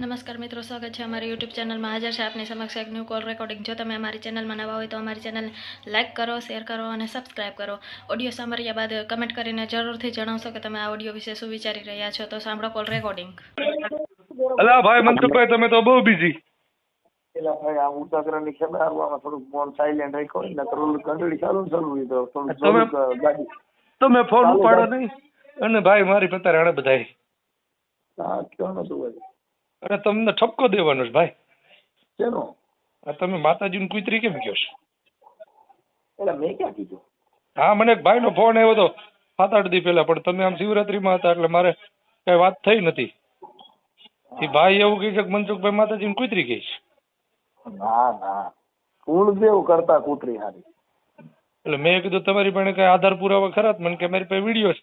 નમસ્કાર મિત્રો સ્વાગત છે અમારી યુટ્યુબ ચેનલમાં. હાજર છે આપની સમક્ષ એક ન્યૂ કોલ રેકોર્ડિંગ જો તમે અમારી ચેનલમાં નવા હોય તો અમારી ચેનલ લાઇક કરો શેર કરો અને સબસ્ક્રાઇબ કરો. ઓડિયો સાંભળ્યા બાદ કમેન્ટ કરીને જરૂરથી જણાવશો કે તમે આ ઓડિયો વિશે શું વિચારી રહ્યા છો. તો સાંભળો કોલ રેકોર્ડિંગ અલા ભાઈ મનસુખભાઈ તમે તો બહુ બિઝી પેલા ભાઈ આ હારવામાં થોડુંક ફોન સાયલેન્ટ રાખ્યો ને ચાલુ ચાલુ હોય થોડુંક તમે- ગાડી. તમે ફોન ઉપાડો નહીં. અને ભાઈ મારી પતા રાણે બધાય. હા કયો નતું ભાઈ? અને તમને ઠપકો દેવાનો છે ભાઈ. શેનો આ તમે માતાજીની કુતરી કેમ કહો છો? એટલે મેં ક્યાં કીધું? હા મને એક ભાઈનો ફોન આવ્યો હતો સાત આઠ દી પહેલા પણ તમે આમ શિવરાત્રીમાં હતા એટલે મારે કઈ વાત થઈ નથી. એ ભાઈ એવું કહે છે કે મનસુખભાઈ માતાજીની કુતરી કહે છે. ના ના. કુળદેવ કરતા કુતરી હારી. એટલે મેં કીધું તમારી પાસે કઈ આધાર પુરાવા ખરા? મને કે મારી પાસે વીડિયો છે.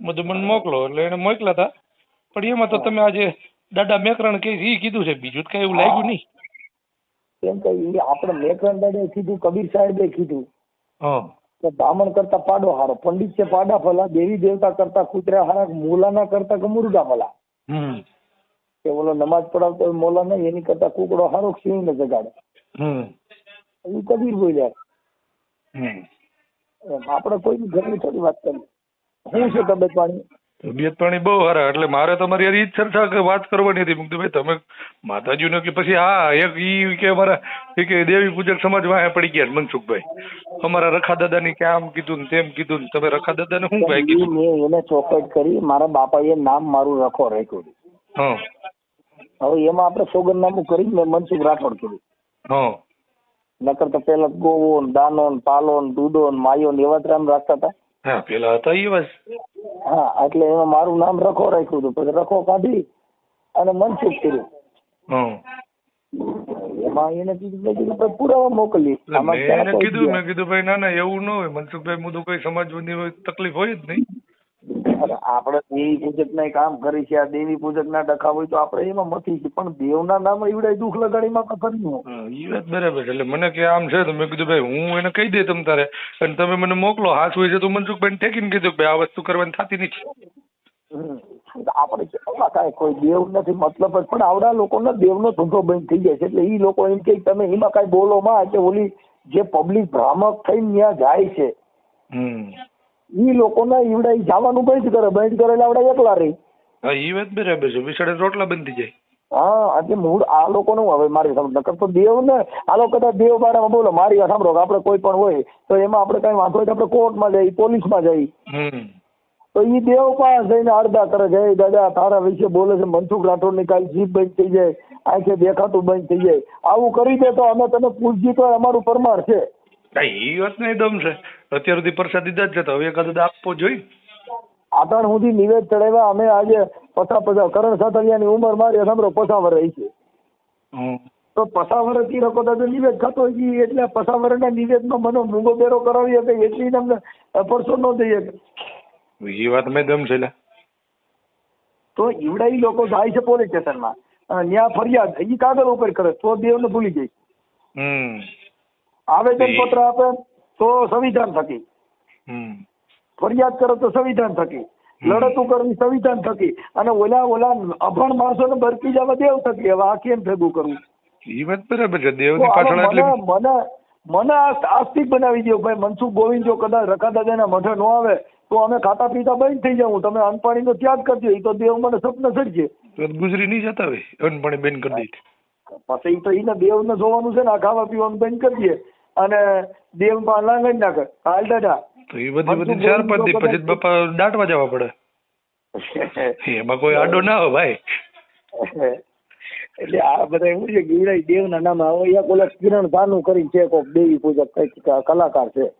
બધું મને મોકલો. એટલે એને મોકલા હતા. પણ એમાં તો તમે આજે દાદા મેકરણ કે ઈ કીધું છે બીજું તો કઈ એવું લાગ્યું નહીં. કેમ કે ઈ આપણે મેકરણ દાદા કીધું કબીર સાહેબે કીધું હા. કે બ્રાહ્મણ કરતા પાડો હારો પંડિત છે પાડા ફલા દેવી દેવતા કરતા કૂતરા હારા મૂલાના કરતા કે મુર્ગા ભલા? હમ. કે બોલો નમાજ પડાવતો મોલા નહીં એની કરતા કુકડો હારો સિંહ ને જગાડે? હમ. એ કબીર બોલ્યા. આપણે કોઈની ઘરની થોડી વાત કરી. શું છે તબિયત પાણી? તબિયત પાણી બહુ સારા એટલે મારે તમારી યાર ઈ જ ચર્ચા વાત કરવાની હતી. મેં કીધું ભાઈ તમે માતાજીનો કે પછી હા એક ઈ કે અમારા કે દેવી પૂજક સમાજ વાહે પડી ગયા મનસુખભાઈ. અમારા રખા દાદાની કે આમ કીધું ને તેમ કીધું ને તમે રખા દાદાને શું ભાઈ કીધું? મેં એને ચોકટ કરી મારા બાપાએ નામ મારું રખો રાખ્યું હા. હવે એમાં આપણે સોગંદનામું કરી મેં મનસુખ રાઠોડ કીધું. હા. નકર તો પેલા ગોવો દાનો પાલો દૂધો માયો ને એવા જ રાખતા હતા. હા પેલા હતા એ વાત હા એટલે એમાં મારું નામ રખો રાખ્યું હતું. પછી રખો કાઢી અને મનસુખ કર્યું. હા એમાં એને કીધું મેં કીધું પુરાવા મોકલી. મેં એને કીધું? મેં કીધું ભાઈ ના ના એવું ન હોય. મનસુખભાઈ મુદું કોઈ સમાજની હોય તકલીફ હોય જ નહીં. આપણે દેવી પૂજક ના કામ કરી છે આ દેવી પૂજક ના ડખા હોય તો આપણે એમાં મથી છે પણ દેવના નામ એવડાય દુઃખ લગાડી માં કરી નો હા, વાત બરાબર એટલે મને કે આમ છે તો મેં કીધું ભાઈ હું એને કહી દે તમ તારે. અને તમે મને મોકલો હાથ હોય છે તો મનસુખભાઈ ઠેકીને કીધું ભાઈ આ વસ્તુ કરવાની થતી નથી. આપણે કેવા કાંઈ કોઈ દેવ નથી મતલબ જ પણ આવડા લોકોને દેવનો ધંધો બંધ થઈ જાય છે. એટલે ઈ લોકો એમ કે તમે એમાં કાંઈ બોલો માં એટલે ઓલી જે પબ્લિક ભ્રામક થઈને ત્યાં જાય છે. ઈ લોકોને ઈવડા ઈ જવાનું બંધ કરે બંધ કરે એટલે આવડા એકલા રહી હા ઈ વાત બરાબર છે. વિસાડે રોટલા બંધી જાય. હા આજે મૂળ આ લોકોનું હવે મારી સમજ નકર તો દેવ ને આ લોકો કદાચ દેવ બારામાં બોલો મારી વાત સાંભળો કે આપણે કોઈ પણ હોય તો એમાં આપણે કઈ વાંધો હોય તો આપણે કોર્ટમાં જઈ પોલીસમાં હમ. તો ઈ દેવ પાસે જઈને અડધા કરે છે દાદા તારા વિશે બોલે છે મનસુખ રાઠોડની કાલ જીભ બંધ થઈ જાય આંખે દેખાતું બંધ થઈ જાય. આવું કરી દે તો અમે તને પૂછજી તો અમારું પરમાર છે. એ વાત નહીં દમ છે. અત્યાર સુધી પ્રસાદ દીધા જ છે તો હવે એકાદ આપવો જોઈએ. આતાણ સુધી નિવેદ ચડાવ્યા અમે આજે પસા પસા કરણ સાતરિયાની ઉંમર મારી સાંભળો પસાવર રહી છે. તો પસાવરથી લોકો તો નિવેદ થતો હોય એટલે પસાવર ના નિવેદ નો મને મૂંગો બેરો કરાવી શકે એટલી તમને પરસો ન દઈ શકે. ઈ વાત મેં દમ છે તો ઈવડા ઈ લોકો જાય છે પોલીસ સ્ટેશનમાં. અને ત્યાં ફરિયાદ ઈ કાગળ ઉપર કરે તો દેવને ભૂલી જાય. હમ. આવેદન પત્ર આપે તો સંવિધાન થકી. ફરિયાદ કરો તો સંવિધાન થકી. લડતું કરવી સંવિધાન થકી. અને ઓલા ઓલા અભણ માણસોને બરકી જવા દેવ થકી. હવે આ કેમ ભેગું કરવું ઈ વાત બરાબર છે. તો પાછળ મને મને મને આસ્તિક બનાવી દો ભાઈ. મનસુખ ગોવિંદ જો કદાચ રખા દાદાના મઠે ન આવે તો અમે ખાતા પીતા બંધ થઈ જાઉં. તમે અનપાણીનો ત્યાગ કરજો. એ તો દેવ મને સ્વપ્ન સડશે ગુજરી નહીં જતા હોય અનપાણી બેન કરી દીધી પછી તો એને દેવને જોવાનું છે ને આ ખાવા પીવાનું બંધ કરી દે. અને દેવમાં લાંગણ નાખે હાલ દાદા. તો એ બધી બધી ચાર પાંચ દી પછી બાપા દાટવા જવા પડે. એમાં કોઈ આડો ના હોય ભાઈ. એટલે આ બધા એવું છે ગીવડાઈ દેવના નામે હવે એક ઓલા કિરણ ભાનુ કરીને છે કોક દેવી પૂજક કંઈક કલાકાર છે.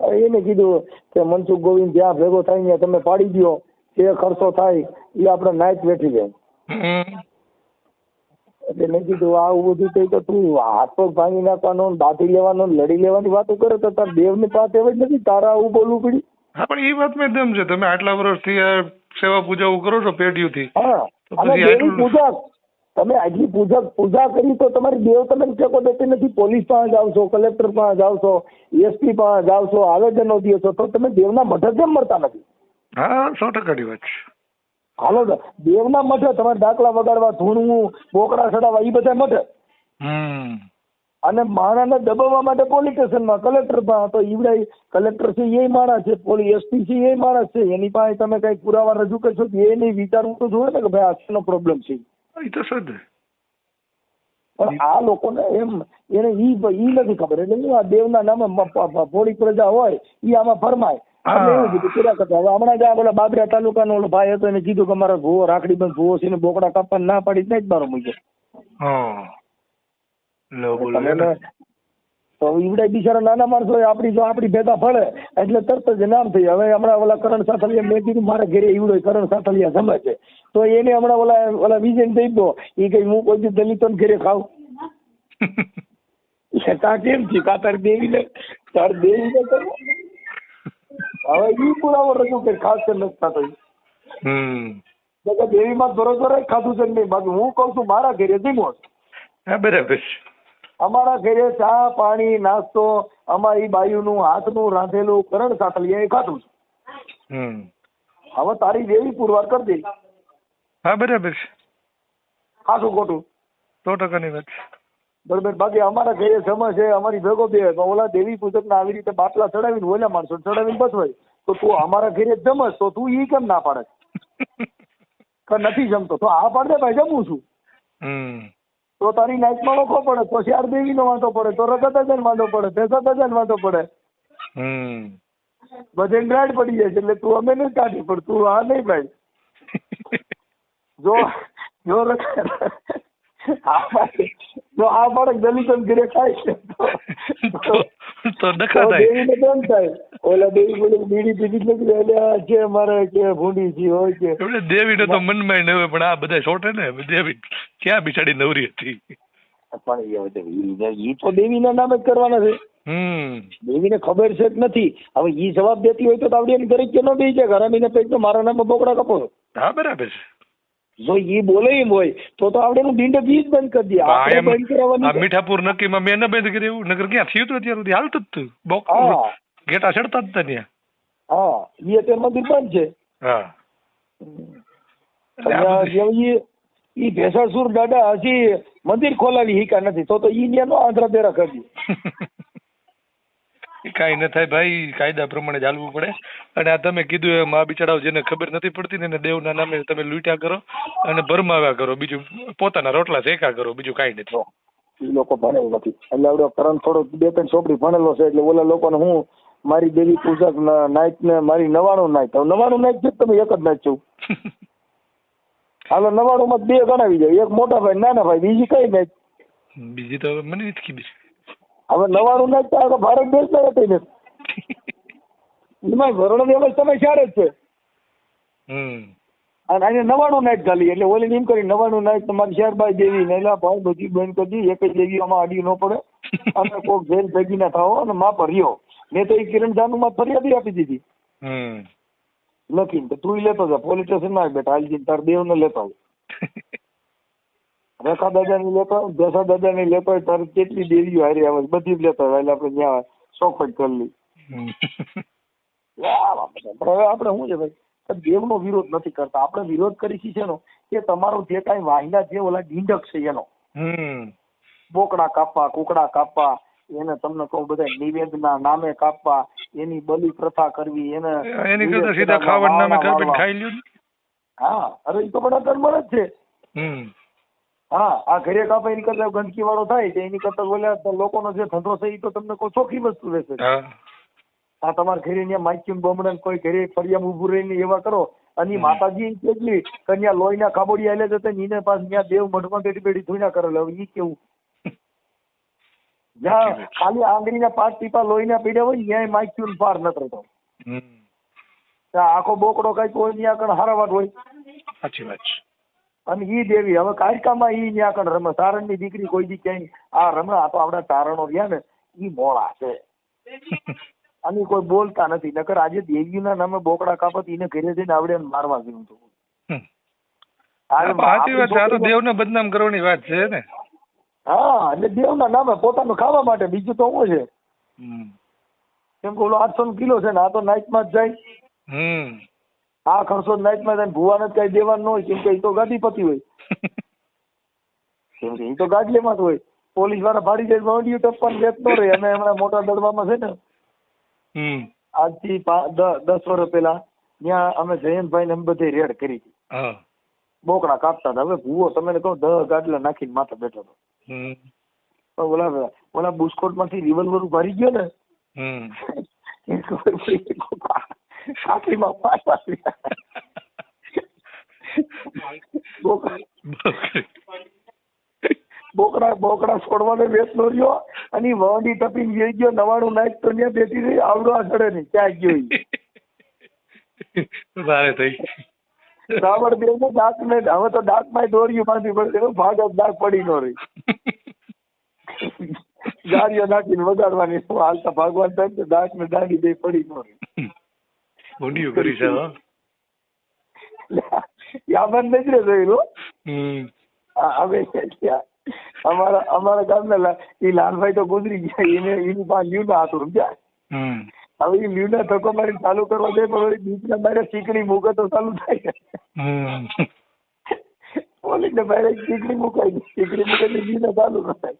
એને કીધું કે મનસુખ ગોવિંદ જ્યાં ભેગો થાય ત્યાં તમે પાડી દો જે ખર્ચો થાય એ આપણે નાઈટ વેઠી જાય. એટલે મેં કીધું આવું બધું થઈ તો તું હાથ પગ ભાંગી નાખવાનો દાટી લેવાનો લડી લેવાની વાતો કરે તો તાર દેવની પાસે એમ જ નથી તારા આવું બોલવું પડ્યું. હા પણ એ વાત મેં દમ છે તમે આટલા વર્ષથી આ સેવા પૂજા કરો છો દેવી આટલું- પૂજા તમે આટલી પૂજા પૂજા કરી તો તમારી દેવ તમે ટેકો દેતી નથી પોલીસ પાસે જાવ છો કલેક્ટર પાસે જાવ છો એસપી પાસે જાવ છો આવેદનો દો છો તો તમે દેવના મઠે કેમ મળતા નથી. હા સો ટકાની વાત છે. હાલો દેવના મઠે તમારે દાખલા વગાડવા ધૂણવું બોકડા ચડાવવા એ બધા મઠે અને માણાને દબાવવા માટે પોલીસ સ્ટેશનમાં કલેક્ટરમાં તો ઈવડે કલેક્ટર છે એ માણસ છે પોલીસ એસપી છે એ માણસ છે. એની પાસે તમે કઈ પુરાવા રજૂ કરશો એ નહીં વિચારવું તો જોઈએ ને કે ભાઈ આ શેનો પ્રોબ્લેમ છે. એ પણ આ લોકોને એમ એને ઈ ઈ નથી ખબર. એટલે આ દેવના નામે મ- પ- પ- ભોળી પ્રજા હોય ઈ આમાં ફરમાય. હા. એવું કીધું પૂરા કરતા હવે હમણાં જ આ પેલા બાબરા તાલુકાનો ઓલો ભાઈ હતો એને કીધું કે મારા ભૂવો રાખડી બંધ ભૂવો છે ને બોકડા કાપવા ના પાડી જ મારો ને- તો ઈવડે બિચારા નાના માણસો આપણી જો આપણી ભેગા ફળે એટલે તરત જ નામ થઈ હવે હમણાં ઓલા કરણ સાથલિયા મેં કીધું મારા ઘરે ઈવડો કરણ સાથલિયા જમે છે. તો એને હમણાં ઓલા ઓલા વિજય દઈ દો. એ કઈ હું કોઈ દલિતો ઘરે ખાવ તા કેમ છે? કાતર દેવી દેવીને તાર દેવીને કરવો હવે ઈ પુરાવો રજૂ કરી ખાસ કરીને નથી થતો. હમ. તો કે દેવીમાં ખાધું છે નહીં બાકી હું કઉ છું મારા ઘેરે ધીમો હા બરાબર અમારા ઘરે ચા પાણી નાસ્તો અમારી બાયુનું હાથનું રાંધેલું કરણ સાતલિયા એ ખાધું છે. હવે તારી દેવી પુરવાર કરી દે. હા બરાબર છે. ખાસું ખોટું. સો ટકાની વાત છે. બરોબર. બાકી અમારા ઘરે સમય છે અમારી ભેગો બે ઓલા દેવી પૂજક ના આવી રીતે બાટલા ચડાવીને ઓલા માણસો ચડાવીને બસવાય તો તું અમારા ઘરે જ જમસ તો તું ઈ કેમ ના પાડે? કે નથી જમતો? તો આ પાડે ભાઈ જમું છું. તો તારી નાઈટમાં નોખો પડે તો શિયાર દેવીનો વાંધો પડે તો રગત જ વાંધો પડે ભેસા દજન વાંધો પડે. બધે ગ્રાડ પડી જાય છે એટલે તું અમે નથી કાઢી પણ તું આ નહીં ભાઈ. જો જો રગ- જો આ બાળક દલિત ઘરે ખાય છે. તો- તો તો તો ડખા થાય. દેવીને કેમ થાય? ઓલા દેવી બોલે બીડી પીધી નથી. એટલે છે મારે કે ભૂંડી હોય કે એટલે દેવીને તો મનમાં ન હોય પણ આ બધા છોટે ને. દેવી ક્યાં બિચારી નવરી હતી? પણ એ તો તો દેવીના નામે જ કરવાના છે. દેવીને ખબર છે જ નથી. હવે ઈ જવાબ દેતી હોય તો આવડી એની ઘરે કે ન દઈ છે ઘરામીને પેટ તો મારા નામે બોકડા કપો. હા બરાબર છે. જો ઈ બોલે એમ હોય તો તો આપણે એનું ડીંડ બીજ બંધ કરી દઈએ. આપણે બંધ કરાવવાની મીઠાપુર નક્કીમાં મેં ન બંધ કર્યું નગર ક્યાં થયું હતું અત્યાર સુધી? હાલતું જ હતું બોક ઘેટા ગેટા ચડતા જ ત્યાં. હા. ઈ અત્યારે મંદિર બંધ છે. હા. ઈ ભેસાસુર દાદા હજી મંદિર ખોલાવી હિકા નથી. તો તો ઈ ન્યાનો આંધ્રા દેરા કરી એ કાંઈ ન થાય ભાઈ કાયદા પ્રમાણે ચાલવું પડે. અને આ તમે કીધું એમ આ બિચારાઓ જેને ખબર નથી પડતી ને એને દેવના નામે તમે લૂંટ્યા કરો અને ભરમાવ્યા કરો. બીજું પોતાના રોટલા શેકા કરો બીજું કાંઈ નથી. લોકો ભણેલ નથી. એટલે આપડે કરણ થોડો બે ત્રણ છોકરી ભણેલો છે એટલે ઓલા લોકોને હું મારી દેવી પૂજક નાઈટ ને મારી નવાણું નાઈટ. નવાણું નાઈટ છે તમે એક જ નાઈટ છો. હાલો નવાણું માં બે ગણાવી જાય એક મોટા ભાઈ નાના ભાઈ બીજી કઈ નાઈટ? બીજી તો મને નથી ખબર. હવે નવાણું તો આખા ભારત હતી ને એમાં વરુણ વ્યવસ્થામાં ચારે જ છે. અને આને નવાણું નાઈટ ખાલી એટલે ઓલી એમ કરી નવાણું નાઈટ તમારી શેરબાઈ દેવી ને ભાઈ બધી બંધ કરી દી એક જ દેવી આમાં અડી ન પડે. અને કોક જેલ ભેગી ના થાઓ અને માં રહ્યો મેં તો એ કિરણ જાનુ માં ફરિયાદી આપી દીધી. હમ. લખીને તો લેતો જા પોલીસ સ્ટેશન ના બેટા હાલ તાર દેવ ને લેતો. રેખા દાદા ની લેતો આવ, દશા દાદા ની લેતો તારે કેટલી દેવીઓ હારી આવે બધી જ લેતો. એટલે આપણે ત્યાં ચોખવટ કરી લી. હવે આપણે શું છે ભાઈ? દેવનો વિરોધ નથી કરતા. આપણે વિરોધ કરી છે એનો કે તમારો જે કાંઈ વાહિલા છે ઓલા ઢીંઢક છે એનો. હમ. બોકડા કાપવા કુકડા કાપવા એને તમને કહું બધા નિવેદના નામે કાપવા એની બલિ પ્રથા કરવી એને એની કરતા સીધા ખાવડ નામે કાપીને ખાઈ લ્યું હા અરે એ તો બધા કર્મ જ છે. હા આ ઘરે કાપે એની કરતા ગંદકી વાળો થાય તો એની કરતા બોલ્યા લોકોનો જે ધંધો છે એ તો તમને કોઈ ચોખ્ખી વસ્તુ રહેશે. આ તમારા ઘરે ત્યાં માઇક્યુન બમણન કોઈ ઘરે ફરિયામ ઉભું રહીને એવા કરો. અને માતાજી કેટલી કન્યા લોહીના કાબોડી આલે જતા નીને એને ત્યાં દેવ મઢમાં બેઠી બેઠી ધોઈના કરેલા હવે ઈ કેવું? જ્યાં ખાલી આંગળીના પાંચ ટીપા લોહીના પીડ્યા હોય ત્યાં માઇક્યુન પાર ન કરતો આખો બોકડો કઈ કોઈ ત્યાં કણ હારાવાટ હોય. સાચી વાત છે. અને ઈ દેવી હવે કાયકામાં ઈ ત્યાં કણ રમે? તારણની દીકરી કોઈ દી ક્યાંય આ રમે? આ તો આપણા તારણો રહ્યા ને ઈ મોળા છે. અને કોઈ બોલતા નથી. નકર આજે દેવીના નામે બોકડા કાપત એને ઘરે જઈને આવડે મારવા ગયું હતું દેવને બદનામ કરવાની વાત છે ને. હા એટલે દેવના નામે પોતાનું ખાવા માટે બીજું તો શું છે. કેમ કે ઓલો આઠસો નો કિલો છે ને આ તો નાઇટમાં જ જાય. આ ખર્ચો નાઈટમાં તને ભુવાને જ કઈ દેવાનું હોય કેમ કે એ તો ગાદીપતિ હોય. કેમ કે એ તો ગાદલીમાં જ હોય. પોલીસવાળા ભાડી જાય મોડિયું ટપ્પન દેત ન રહે. અમે હમણાં મોટા દડવામાં છે ને આજથી દસ વર્ષ પહેલા ત્યાં અમે જયંતભાઈ ને અમે બધે રેડ કરી હતી. બોકડા કાપતા હતા. હવે ભૂવો તમે કહો દહ ગાડલા નાખીને માથે બેઠો હતો. ઓલા ઓલા બુસ્કોટમાંથી રિવોલ્વર ઉભારી ગયો ને પાંચ વાગ્યા. બોકડા બોકડા છોડવાનો વેસ નો રહ્યો અને વાંડી ટપીને જઈ ગયો નવાણું નાખ તો ત્યાં બેઠી રહી આવડો આ ચડે નહીં ક્યાં ગયો ભારે થઈ રાવણ દેવ ને દાંત ને હવે તો દાંતમાં દોર્યું માંથી પડે ભાગ જ દાંત પડી નો રહી. ગાડીઓ નાખીને વગાડવાની હાલતા ભાગવાન થાય દાંત ને દાંડી બે પડી નો રહી. ઊંડિયું કરી છે હો. યામન નથી રે જોયેલું હમ. ત્યાં અમારા અમારા ગામના એ લાલભાઈ તો ગુજરી ગયા એને એની પાસે લ્યુના હતું સમજ્યા? હવે ઈ લ્યુના ધક્કો મારી ચાલુ કરવા દે પણ બીજના બારે ચીકણી મૂકે તો ચાલુ થાય. પોલીસ ને બારે ચીકણી મુકાઈ ગઈ ચીકણી મૂકે એટલે લ્યુના ચાલુ ન થાય.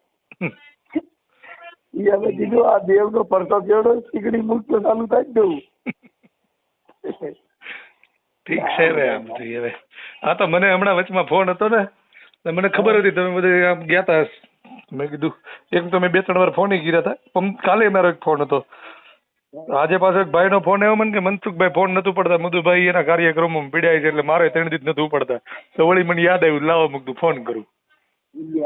ઈ હવે કીધું આ દેવ નો પરસો કેવડો ચીકણી મૂક ચાલુ થાય જ દેવું ઠીક છે હવે આમ બધું હવે હા તો મને હમણાં વચમાં ફોન હતો ને મને ખબર હતી તમે બધે આમ ગયા તા. મેં કીધું એક તો બે ત્રણ વાર ફોન કર્યા હતા પણ કાલે મારો એક ફોન હતો. આજે પાછો એક ભાઈનો ફોન આવ્યો મને કે મનસુખભાઈ ફોન નતું પડતા. મધુભાઈ એના કાર્યક્રમોમાં પીડાય છે એટલે મારે ત્રણ દિવસ નતું પડતા. તો વળી મને યાદ આવ્યું લાવો મૂકતું ફોન કરું.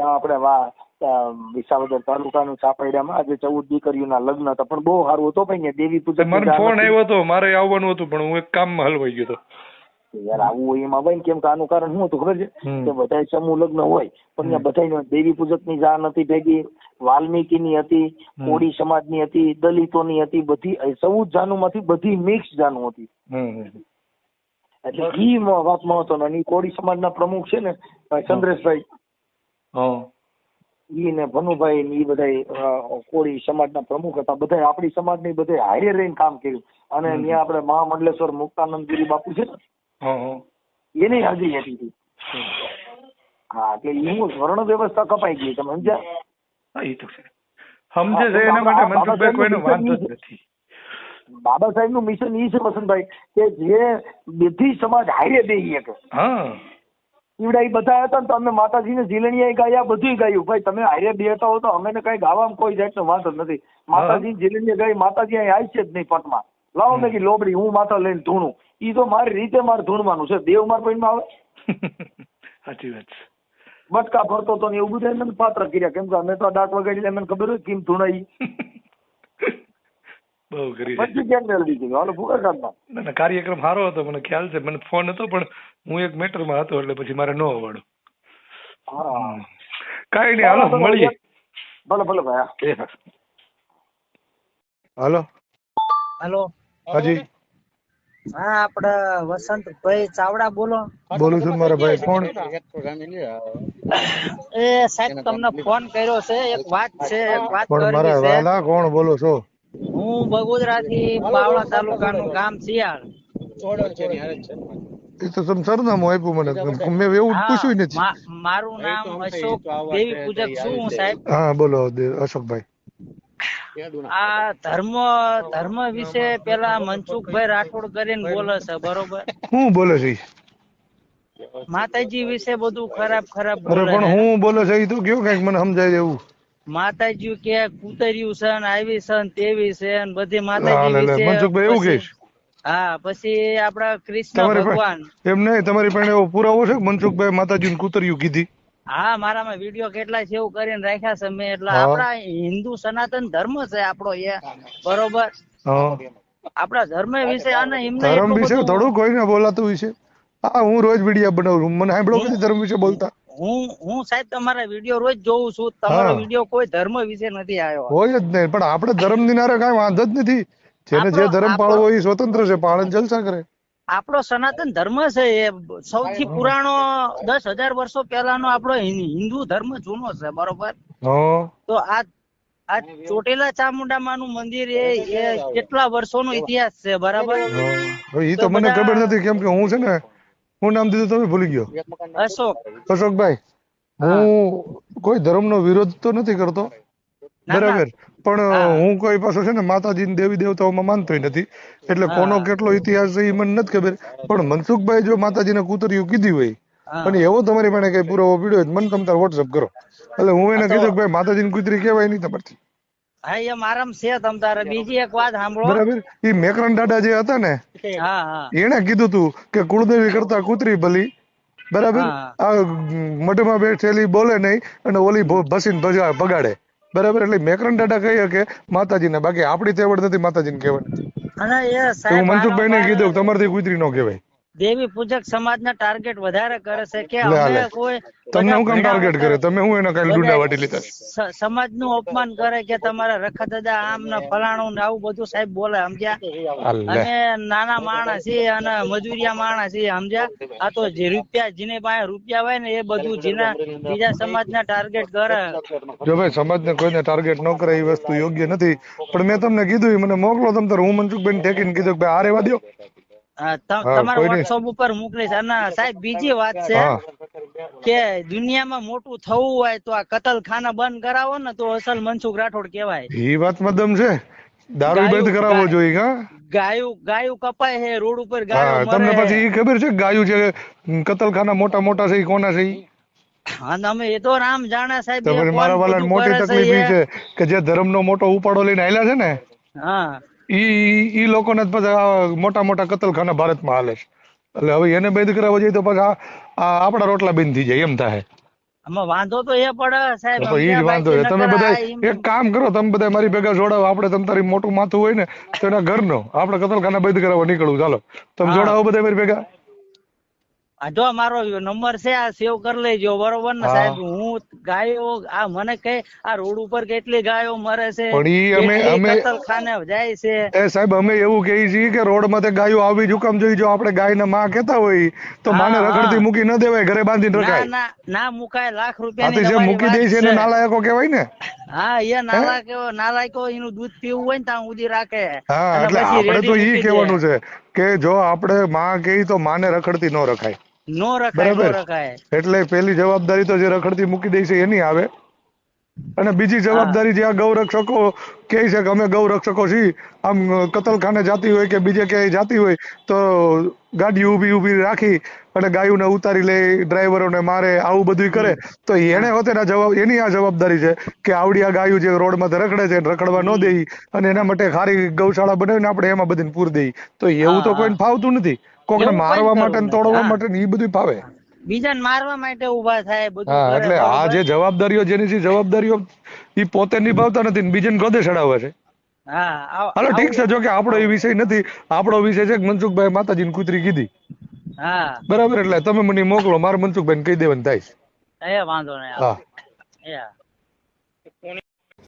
આપણે વા અ, વિસાવદર તાલુકાનું ચાપડિયામાં આજે ચૌદ દીકરીઓના લગ્ન હતા. પણ બહુ સારું હતું ભાઈ દેવી પૂજન મને ફોન આવ્યો હતો મારે આવવાનું હતું પણ હું એક કામમાં હલવાઈ ગયો હતો. યાર આવું હોય એમાં ભાઈ કેમ કે આનું કારણ શું હતું ખબર છે? કે બધા સમૂહ લગ્ન હોય પણ બધા દેવી પૂજકની જાણ હતી ભેગી વાલ્મીકી ની હતી. કોળી સમાજની હતી દલિતોની હતી બધી ચૌદ જાનું માંથી બધી મિક્સ જાનું હતી. એટલે ઈ વાત મહત્વનો કોળી સમાજના પ્રમુખ છે ને ચંદ્રેશભાઈ. ઈ ને ભનુભાઈ ને ઈ બધા કોળી સમાજના પ્રમુખ હતા. બધા આપણી સમાજની બધા હારે રહીને કામ કર્યું. અને ત્યાં આપણે મહામંડલેશ્વર મુક્તાનંદગીરી બાપુ છે ને એની હાજરી હતી હા એટલે એનું વર્ણ વ્યવસ્થા કપાઈ ગઈ. તમે સમજ્યા? એ તો છે. સમજે છે એના માટે મનસુખભાઈ કોઈનો વાંધો જ નથી. બાબા સાહેબનું મિશન ઈ છે વસંતભાઈ કે જે બધી સમાજ હારે દે શકે હા. ઈવડા ઈ બધા હતા ને તો અમે માતાજીને ઝીલણીયા ગાયા બધું ગાયું. ભાઈ તમે હારે બેઠા હો તો અમે કઈ ગાવામાં કોઈ જાતનો વાંધો નથી. માતાજી ઝીલણીયા ગાઈ માતાજી અહીં આવી છે જ નહીં પટમાં. લાવો મેં કીધું લોબડી હું માથા લઈને ધૂણું. ઈ તો મારી રીતે મારે ધૂણવાનું છે. દેવ માર કોઈ આવે? સાચી વાત બટકા ભરતો તો ને એવું બધું એને પાત્ર કર્યા. કેમ કે અમે તો દાંત વગાડી મને ખબર હોય કેમ ધૂણાઈ. બહુ કરી પછી કેમ મેળવી દીધું હાલો ભૂખા ના ના કાર્યક્રમ સારો હતો મને ખ્યાલ છે. મને ફોન હતો પણ હું એક મેટરમાં હતો એટલે પછી મારે ન આવવાનું હા. કાંઈ નહીં હાલો મળીએ. ભલે ભલે ભાઈ હાલો. હાલો. હાજી. હા આપડે વસંતભાઈ ચાવડા બોલો. બોલું છું મારા ભાઈ કોણ એ સાહેબ તમને ફોન કર્યો છે એક વાત છે એક વાત પણ મારા કરવી છે. વાલા કોણ બોલો છો? હું બગોદરા થી બાવળા તાલુકાનું ગામ શિયાળ. એ તો તમે સરનામું આપ્યું મને. મેં એવું પૂછ્યું નથી. મારું નામ અશોક દેવી પૂજક છું હું સાહેબ? હા બોલો અશોકભાઈ. આ ધર્મ ધર્મ વિશે પેલા મનસુખભાઈ રાઠોડ કરીને બોલે છે બરોબર? હું બોલે છે? માતાજી વિશે બધું ખરાબ ખરાબ પણ હું બોલે છે એ તો કયો કંઈક મને સમજાય એવું. માતાજી કે કુતર્યું છે ને આવી છે ને તેવી છે ને બધી માતાજી વિશે મનસુખભાઈ એવું કહીશ? હા પછી આપડા કૃષ્ણ ભગવાન. એમ નહીં તમારી પાસે એવો પુરાવો છે મનસુખભાઈ માતાજીને કુતર્યું કીધી? હા મારામાં વીડિયો કેટલા છે એવું કરીને રાખ્યા છે મેં. એટલે આપડા હિન્દુ સનાતન ધર્મ છે આપણો એ. બરોબર? આપડા ધર્મ વિશે અને એમને ધર્મ વિશે થોડું કોઈ ને બોલાતું વિશે હા હું રોજ વીડિયો બનાવું મને સાંભળો ધર્મ વિશે બોલતા? હું હું સાહેબ તમારા વીડિયો રોજ જોઉં છું. તમારો હા. વીડિયો કોઈ ધર્મ વિશે નથી આવ્યો. હોય જ નહીં પણ આપણે ધર્મ દિનારે કાંઈ વાંધો જ નથી. જેને જે આપણો- ધર્મ આપણો- પાળવો હોય એ સ્વતંત્ર છે પાળન જલસા કરે. આપણો સનાતન ધર્મ છે એ સૌથી પુરાણો દસ હજાર વર્ષો પહેલાનો આપણો હિ- હિન્દુ ધર્મ જૂનો છે બરોબર? હા. તો આ આ ચોટીલા ચામુંડામાનું મંદિર એ એ કેટલા વર્ષોનો ઇતિહાસ છે બરાબર? હવે ઈ તો તો મને બધા- ખબર નથી કેમ કે હું છે ને હું નામ દીધું તમે ભૂલી ગયો. અશોક. અશોકભાઈ હું. કોઈ ધર્મનો વિરોધ તો નથી કરતો. બરાબર. પણ હું. કોઈ પાછો છે ને માતાજી દેવી દેવતાઓમાં માનતોય નથી. એટલે કોનો કેટલો ઇતિહાસ છે એ મને નથી ખબર. પણ મનસુખભાઈ જો માતાજીને કૂતરીયું કીધી હોય અને એવો તમારી પાસે કઈ પુરાવો પીડ્યો હોય મને તમે તાર વોટ્સઅપ કરો. એટલે હું એને કીધું કે ભાઈ માતાજીની કૂતરી કહેવાય નહીં તમારથી. હા એમ મારામ છે તમ બીજી એક વાત સાંભળો. બરાબર. એ મેકરણ દાદા જે હતા ને હા હા. એને કીધું તું કે કુળદેવી કરતા કૂતરી ભલી. બરાબર. આ મઢમાં બેઠેલી બોલે નહીં અને ઓલી ભસીન ભસીને ભજા ભગાડે. બરાબર? એટલે મેકરણ દાદા કહી કે માતાજીને બાકી આપણી તેવડ નથી માતાજીને કહેવાની. અને એ સાહેબ મનસુખભાઈ ને કીધું કે તમારથી કૂતરી નો કહેવાય. દેવી પૂજક સમાજના ટાર્ગેટ વધારે કરે છે કે અમે કોઈ તમને હું કામ ટાર્ગેટ કરે? તમે હું એના કઈ ડુંડા વાટી લીધા સમાજનું અપમાન કરે કે તમારા રખા દાદા આમ ને ફલાણું ને આવું બધું સાહેબ બોલે સમજ્યા? અને નાના માણસ છે અને મજૂરિયા માણસ છે સમજ્યા? આ તો જે રૂપિયા જીને પાસે રૂપિયા હોય ને એ બધું જીના બીજા સમાજના ટાર્ગેટ કરે. જો ભાઈ સમાજને કોઈને ટાર્ગેટ ન કરે એ વસ્તુ યોગ્ય નથી. પણ મેં તમને કીધું મને મોકલો તમ તાર હું મનસુખભાઈ ઠેકીને કીધું કે ભાઈ આ રેવા હા, તમારા વોટ્સઅપ ઉપર મોકલીશ. અને સાહેબ બીજી વાત છે કે દુનિયામાં મોટું થવું હોય તો આ કતલખાના બંધ કરાવો ને તો અસલ મનસુખ રાઠોડ કહેવાય. એ વાત મદમ છે. દારૂ બંધ કરાવવો જોઈએ હા? ગાયું ગાયું કપાય છે રોડ ઉપર ગાયું તમને પછી એ ખબર છે કે ગાયું છે કતલખાના મોટા મોટા છે કોના છે અને અમે એ તો રામ જાણે સાહેબ મારા બધું મોટી તકલીફ છે કે જે ધર્મનો મોટો ઉપાડો લઈને આયલા છે ને? હા. ઈ ઈ લોકોને જ પછી મોટા મોટા કતલખાના ભારતમાં હાલે છે. એટલે હવે એને બંધ કરાવવા જઈએ તો પછી આપણા રોટલા બંધ થઈ જાય એમ થાય. આમાં વાંધો તો એ પડે સાહેબ તો ઈ વાંધો છે. તમે બધા એક કામ કરો તમે બધા મારી ભેગા જોડાવો. આપણે તમ તારી મોટું માથું હોય ને તો એના ઘરનો આપણે કતલખાના બંધ કરાવવા નીકળવું. ચાલો તમે જોડાવો બધા મારી ભેગા. જો મારો નંબર છે આ સેવ કરી લેજો બરોબર ને? સાહેબ હું ગાયો આ મને કે આ રોડ ઉપર કેટલી ગાયો મરે છે? અમે- અમે- કતલખાને જાય છે? એ સાહેબ અમે એવું કહીએ છીએ કે રોડ માથે ગાયો આવી જ હુકમ જોઈ જો આપણે ગાયના માં કહેતા હોય તો માને રખડતી મૂકી ન દેવાય ઘરે બાંધીને ના રખાય. ના ના મુકાય લાખ રૂપિયા ની જે મૂકી દે છે એને નાલાયકો કહેવાય ને? હા એ નાલાયકો નાલાયકો એનું દૂધ પીવું હોય ને ત્યાં સુધી રાખે. હા એટલે આપણે તો ઈ કહેવાનું છે કે જો આપણે માં કહી તો માને રખડતી ન રખાય. નો રખાય નો રખાય. એટલે પેલી જવાબદારી તો જે રખડતી મૂકી દે છે એની આવે. અને બીજી જવાબદારી જે આ ગૌ રક્ષકો કહે છે કે અમે ગૌ રક્ષકો છીએ આમ કતલખાને જાતી હોય કે બીજે ક્યાંય જાતી હોય તો ગાડી ઊભી ઊભી રાખી અને ગાયોને ઉતારી લે ડ્રાઈવરોને મારે આવું બધું કરે. તો એને હોતે જવાબ એની આ જવાબદારી છે કે આવડી આ ગાયું જે રોડમાં રખડે છે રખડવા ન દેવી અને એના માટે ખારી ગૌશાળા બનાવીને આપણે એમાં બધીને પૂર દઈ તો એવું તો કોઈને ફાવતું નથી. કોકને મારવા માટે ને. તોડવા માટે ને બધું ફાવે. બીજાને મારવા માટે ઊભા થાય બધું હા એટલે આ જે જવાબદારીઓ જેની છે જવાબદારીઓ ઈ પોતે નિભાવતા નથી ને બીજાને ગોદે ચડાવે છે. હા હાલો ઠીક છે જો કે આપણો એ વિષય નથી. આપણો વિષય છે કે મનસુખભાઈ માતાજીની કૂતરી કીધી. હા. બરાબર એટલે તમે મને મોકલો મારે મનસુખભાઈ કહી દેવાનું થાય એ વાંધો નહીં હા. એ હા.